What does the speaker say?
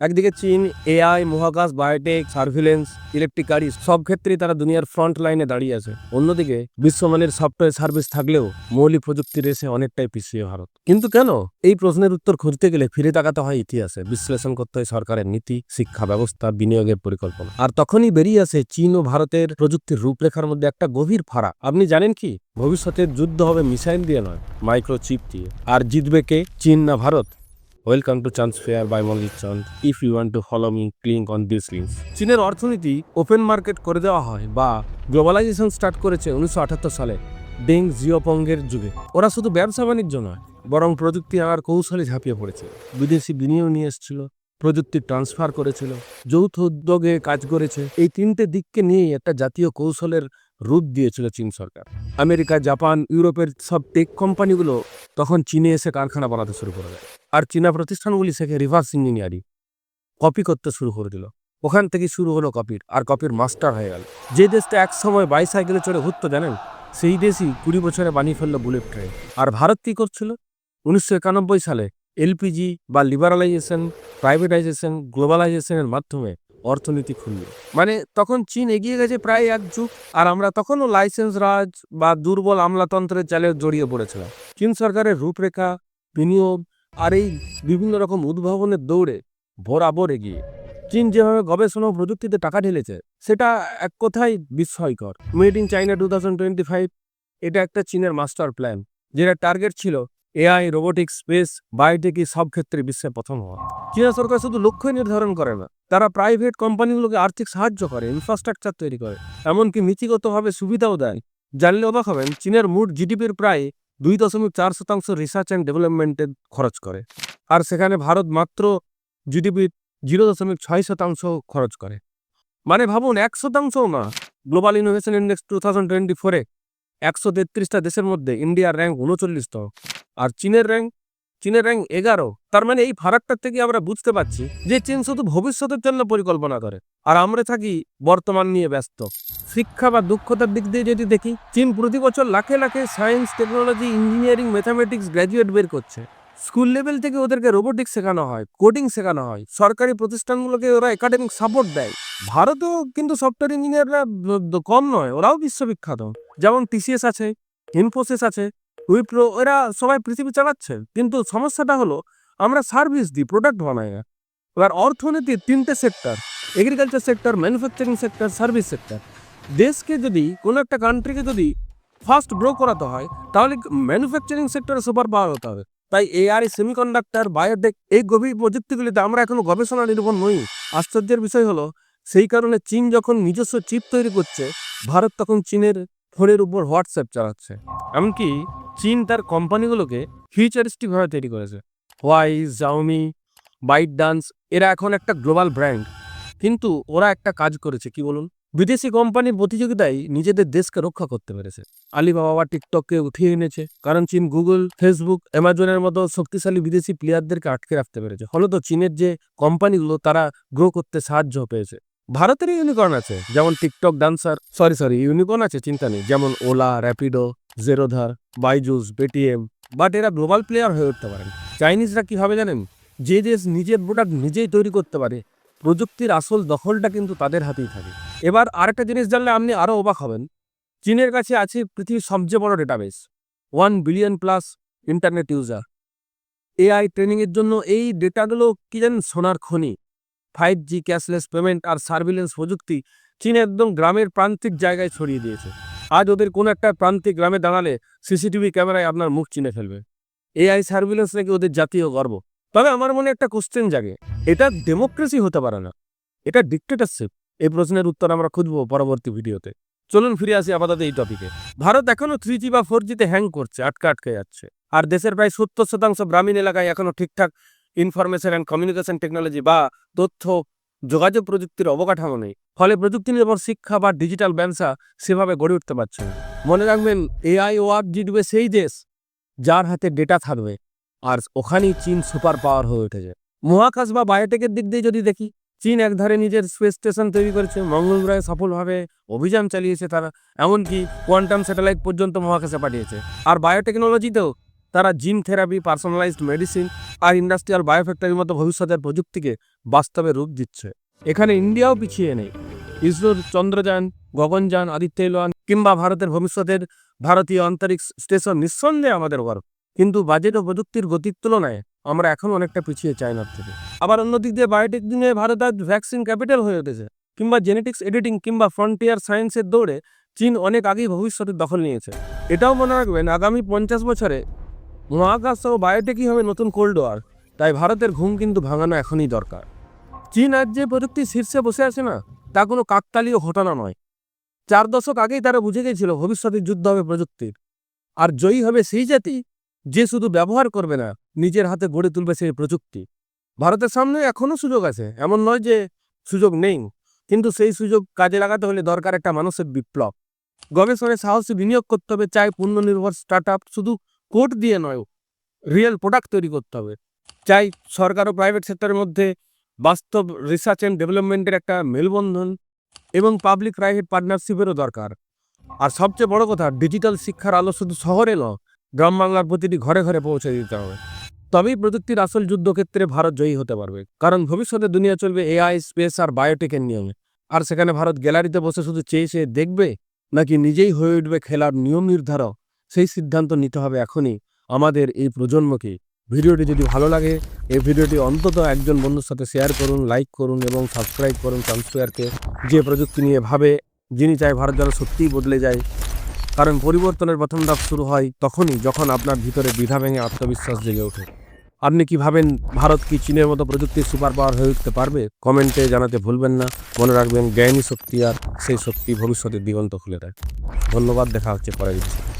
একদিকে চীন, এআই, মহাকাশ, বায়োটেক, সার্ভিলেন্স, ইলেকট্রিক গাড়ি, সব ক্ষেত্রেই তারা দুনিয়ার ফ্রন্ট লাইনে দাঁড়িয়ে আছে। অন্যদিকে, বিশ্বমানের সফটওয়্যার সার্ভিস থাকলেও মৌলিক প্রযুক্তির এসে অনেকটাই পিছিয়ে ভারত। কিন্তু কেন? এই প্রশ্নের উত্তর খুঁজতে গেলে ফিরে তাকাতে হয় ইতিহাসে। বিশ্লেষণ করতে হয় সরকারের নীতি, শিক্ষা ব্যবস্থা, বিনিয়োগের পরিকল্পনা। আর তখনই বেরিয়ে আসে চীন ও ভারতের প্রযুক্তির রূপরেখার মধ্যে একটা গভীর ফারাক আপনি জানেন কি? ভবিষ্যতের যুদ্ধ হবে মিসাইল দিয়ে নয়, মাইক্রোচিপ দিয়ে। আর জিতবে কে? চীন না Bharat? Welcome to chance fair by Manjit Chanda if you want to follow me click on this link চীনের অর্থনীতি ওপেন মার্কেট করে দেওয়া হয় বা গ্লোবালাইজেশন স্টার্ট করেছে উনিশশো সালে ডেং জিওপঙ্গের যুগে। ওরা শুধু ব্যবসা বাণিজ্য নয়, বরং প্রযুক্তি আনার কৌশলে ঝাঁপিয়ে পড়েছে। বিদেশি বিনিয়োগ নিয়ে এসেছিল। প্রযুক্তি ট্রান্সফার করেছিল, যৌথ উদ্যোগে কাজ করেছে। এই তিনটে দিককে নিয়েই একটা জাতীয় কৌশলের রূপ দিয়েছিল চীন সরকার। আমেরিকা, জাপান, ইউরোপের সব টেক কোম্পানিগুলো তখন চীনে এসে কারখানা বানাতে শুরু করে দেয়। আর চীনা প্রতিষ্ঠানগুলি শেখে রিভার্স ইঞ্জিনিয়ারিং কপি করতে শুরু করে দিল। ওখান থেকে শুরু হলো কপির আর কপির মাস্টার হয়ে গেল। যে দেশটা এক সময় বাইসাইকেলে চড়ে ঘুরতো, জানেন? সেই দেশই কুড়ি বছরে বানিয়ে ফেলল বুলেট ট্রেন আর ভারত কী করছিল? উনিশশো একানব্বই সালে এলপিজি বা লিবারালাইজেশন, প্রাইভেটাইজেশন, গ্লোবালাইজেশনের মাধ্যমে অর্থনীতি খুলল। মানে তখন চীন এগিয়ে গেছে প্রায় এক যুগ, আর আমরা তখনও লাইসেন্স রাজ বা দুর্বল আমলাতন্ত্রের জালে জড়িয়ে পড়েছিলাম। চীন সরকারের রূপরেখা, বিনিয়োগ, আর এই বিভিন্ন রকম উদ্ভাবনের দৌড়ে বরাবর এগিয়ে। চীন যেভাবে গবেষণা ও প্রযুক্তিতে টাকা ঢেলেছে, সেটা এক কথায় বিস্ময়কর। Made in China two thousand twenty five, এটা একটা চীনের মাস্টার প্ল্যান যেটা টার্গেট ছিল এআই রোবোটিক্স স্পেস বায়োটেকই সব ক্ষেত্রে বিশ্বে প্রথম হওয়া। চীনা সরকার শুধু লক্ষ্য নির্ধারণ করে না, তারা প্রাইভেট কোম্পানিগুলোকে আর্থিক সাহায্য করে ইনফ্রাস্ট্রাকচার তৈরি করে। এমনকি নীতিগতভাবে সুবিধাও দেয়। জানলে অবাক হবেন, চীনের মোট জিডিপির প্রায় দুই দশমিক চার শতাংশ রিসার্চ অ্যান্ড ডেভেলপমেন্টে খরচ করে। আর সেখানে ভারত মাত্র জিডিপির জিরো দশমিক ছয় শতাংশ খরচ করে। মানে ভাবুন, এক শতাংশও না। Global innovation index two thousand twenty ফোরে একশো তেত্রিশটা দেশের মধ্যে ইন্ডিয়ার র্যাঙ্ক উনচল্লিশতম। আর চীনের র্যাঙ্ক চীনের র্যাঙ্ক এগারো। তার মানে এই ফারাকটার থেকে আমরা বুঝতে পারছি যে চীন শুধু ভবিষ্যতের জন্য পরিকল্পনা করে। আর আমরা থাকি বর্তমান নিয়ে ব্যস্ত। শিক্ষা বা দক্ষতার দিক দিয়ে যদি দেখি, চীন প্রতি বছর লাখে লাখে science, technology, engineering, mathematics graduate বের করছে। স্কুল লেভেল থেকে ওদেরকে রোবোটিক্স শেখানো হয়, কোডিং শেখানো হয়, সরকারি প্রতিষ্ঠানগুলোকে ওরা একাডেমিক সাপোর্ট দেয়। ভারতেও কিন্তু সফটওয়্যার ইঞ্জিনিয়াররা কম নয়, ওরাও বিশ্ববিখ্যাত। যেমন টিসিএস আছে, ইনফোসিস আছে উইপ্রো, এরা সবাই পৃথিবী চালাচ্ছে। কিন্তু সমস্যাটা হলো, আমরা সার্ভিস দিই প্রোডাক্ট বানাই। না এবার অর্থনীতির তিনটে sector agriculture sector manufacturing sector service sector দেশকে যদি, কোনো একটা কান্ট্রিকে যদি ফার্স্ট গ্রো করাতে হয়, তাহলে ম্যানুফ্যাকচারিং সেক্টরে সুপার পাওয়ার হতে হবে। তাই এআই সেমিকন্ডাক্টর বায়োটেক এই গভীর প্রযুক্তিগুলিতে আমরা এখনও গবেষণা নির্ভর নই। আশ্চর্যের বিষয় হলো, সেই কারণে চীন যখন নিজস্ব চিপ তৈরি করছে, ভারত তখন চীনের ফোনের উপর হোয়াটসঅ্যাপ চালাচ্ছে। এমনকি চীন তার কোম্পানিগুলোকে ফিউচারিস্টিকভাবে তৈরি করেছে। হোয়াইজ জাউমি বাইট ডান্স এরা এখন একটা গ্লোবাল ব্র্যান্ড। কিন্তু ওরা একটা কাজ করেছে, কি বলুন? বিদেশি কোম্পানির প্রতিযোগিতায় নিজেদের দেশকে রক্ষা করতে পেরেছে। আলিবাবা বা টিকটককে উঠিয়ে এনেছে, কারণ চীন গুগল, ফেসবুক, অ্যামাজনের মতো শক্তিশালী বিদেশি প্লেয়ারদেরকে আটকে রাখতে পেরেছে। ফলত চীনের যে কোম্পানিগুলো, তারা গ্রো করতে সাহায্য পেয়েছে। ভারতের ইউনিকর্ন আছে, যেমন TikTok dancer sorry sorry unicorn আছে, চিন্তা নেই, যেমন ওলা র্যাপিডো জেরোধার বাইজুস পেটিএম বাট এরা গ্লোবাল প্লেয়ার হয়ে উঠতে পারেন। চাইনিজরা কীভাবে জানেন? যে দেশ নিজের প্রোডাক্ট নিজেই তৈরি করতে পারে, প্রযুক্তির আসল দখলটা কিন্তু তাদের হাতেই থাকে। এবার আরেকটা জিনিস জানলে আপনি আরও অবাক হবেন। চীনের কাছে আছে পৃথিবীর সবচেয়ে বড় database one billion plus internet user AI ট্রেনিংয়ের জন্য এই ডেটাগুলো কী জানেন? সোনার খনি। ফাইভ জি ক্যাশলেস পেমেন্ট আর সার্ভিলেন্স প্রযুক্তি চীন একদম গ্রামের প্রান্তিক জায়গায় ছড়িয়ে দিয়েছে। আজ ওদের কোনো একটা প্রান্তিক গ্রামে দাঁড়ালে সিসিটিভি ক্যামেরায় আপনার মুখ চিনে ফেলবে। এআই সার্ভিলেন্স নাকি ওদের জাতীয় গর্ব? তবে আমার মনে একটা কোশ্চেন জাগে, এটা ডেমোক্রেসি হতে পারে না, এটা ডিক্টেটারশিপ এই প্রশ্নের উত্তর আমরা খুঁজবো পরবর্তী ভিডিওতে। চলুন ফিরে আসি আপাতত এই টপিকে ভারত এখনও থ্রি জি বা ফোর জিতে হ্যাং করছে, আটকা আটকে যাচ্ছে। আর দেশের প্রায় সত্তর শতাংশ গ্রামীণ এলাকায় এখনও ঠিকঠাক ইনফরমেশন অ্যান্ড কমিউনিকেশন টেকনোলজি বা তথ্য যোগাযোগ প্রযুক্তির অবকাঠামো নেই। ফলে প্রযুক্তি নির্ভর শিক্ষা বা ডিজিটাল ব্যবসা সেভাবে গড়ে উঠতে পারছে মনে রাখবেন এআই ও আর জিতবে সেই দেশ যার হাতে ডেটা থাকবে আর ওখানেই চীন সুপার পাওয়ার হয়ে উঠেছে। মহাকাশ বা বায়োটেকের দিক দিয়ে যদি দেখি, চীন একধারে নিজের স্পেস স্টেশন তৈরি করেছে, মঙ্গল গ্রহে সফলভাবে অভিযান চালিয়েছে তারা, এমনকি কোয়ান্টাম স্যাটেলাইট পর্যন্ত মহাকাশে পাঠিয়েছে। আর বায়োটেকনোলজিতেও তারা জিন থেরাপি পার্সোনালাইজড মেডিসিন আর ইন্ডাস্ট্রিয়াল বায়োফ্যাক্টরির মতো ভবিষ্যতের প্রযুক্তিকে বাস্তবে রূপ দিচ্ছে। এখানে ইন্ডিয়াও পিছিয়ে নেই। ইসরোর চন্দ্রযান, গগনযান, আদিত্য এলোয়ান কিংবা ভারতের ভবিষ্যতের ভারতীয় অন্তরিক্ষ স্টেশন নিঃসন্দেহে আমাদের গর্ব। কিন্তু বাজেট ও প্রযুক্তির গতির তুলনায় আমরা এখন অনেকটা পিছিয়ে চায়নার থেকে। আবার অন্যদিক দিয়ে বায়োটেক দিনে ভারত আজ ভ্যাকসিন ক্যাপিটাল হয়ে উঠেছে কিংবা জেনেটিক্স এডিটিং কিংবা ফ্রন্টিয়ার সায়েন্সের দৌড়ে চীন অনেক আগেই ভবিষ্যতের দখল নিয়েছে। এটাও মনে রাখবেন, আগামী পঞ্চাশ বছরে মহাকাশ ও বায়োটেকই হবে নতুন কোল্ড ওয়ার তাই ভারতের ঘুম কিন্তু ভাঙানো এখনই দরকার। চীন আজ যে প্রযুক্তির শীর্ষে বসে আছে না, তা কোনো কাকতালীয় ঘটনা নয়। চার দশক আগেই তারা বুঝে গেছিল ভবিষ্যতের যুদ্ধ হবে প্রযুক্তির। আর জয়ী হবে সেই জাতি, যে শুধু ব্যবহার করবে না, নিজের হাতে গড়ে তুলবে সেই প্রযুক্তি। ভারতের সামনে এখনও সুযোগ আছে, এমন নয় যে সুযোগ নেই, কিন্তু সেই সুযোগ কাজে লাগাতে হলে দরকার একটা মানুষের বিপ্লব। গবেষণায় সাহসী বিনিয়োগ করতে হবে, চাই পূর্ণ নির্ভর স্টার্ট আপ শুধু কোড দিয়ে নয় রিয়েল প্রোডাক্ট তৈরি করতে হবে। চাই সরকার ও প্রাইভেট সেক্টরের মধ্যে বাস্তব রিসার্চ অ্যান্ড ডেভেলপমেন্টের একটা মেলবন্ধন এবং পাবলিক প্রাইভেট পার্টনারশিপেরও দরকার। আর সবচেয়ে বড় কথা ডিজিটাল শিক্ষার আলো শুধু শহরে নয়, গ্রাম বাংলার প্রতিটি ঘরে ঘরে পৌঁছে দিতে হবে। তবেই প্রযুক্তির আসল যুদ্ধক্ষেত্রে ভারত জয়ী হতে পারবে। কারণ ভবিষ্যতে দুনিয়া চলবে এআই স্পেস আর বায়োটেকের নিয়মে। আর সেখানে ভারত গ্যালারিতে বসে শুধু চেয়ে চেয়ে দেখবে, নাকি নিজেই হয়ে উঠবে খেলার নিয়ম নির্ধারক সেই সিদ্ধান্ত নিতে হবে এখনই আমাদের এই প্রজন্মকে। ভিডিওটি যদি ভালো লাগে, এই ভিডিওটি অন্তত একজন বন্ধুর সাথে শেয়ার করুন লাইক করুন এবং সাবস্ক্রাইব করুন চান্সফেয়ারকে যে প্রযুক্তি নিয়ে ভাবে, যিনি চায় ভারত যেন সত্যিই বদলে যায়। কারণ পরিবর্তনের প্রথম ধাপ শুরু হয় তখনই, যখন আপনার ভিতরে দ্বিধা ভেঙে আত্মবিশ্বাস জেগে ওঠে। আপনি কি ভাবেন, ভারত কি চীনের মতো প্রযুক্তির সুপার পাওয়ার হয়ে উঠতে পারবে? কমেন্টে জানাতে ভুলবেন না। মনে রাখবেন, জ্ঞানী শক্তি আর সেই শক্তি ভবিষ্যতের দিগন্ত খুলে দেয়। ধন্যবাদ, দেখা হচ্ছে পরের ভিডিওতে।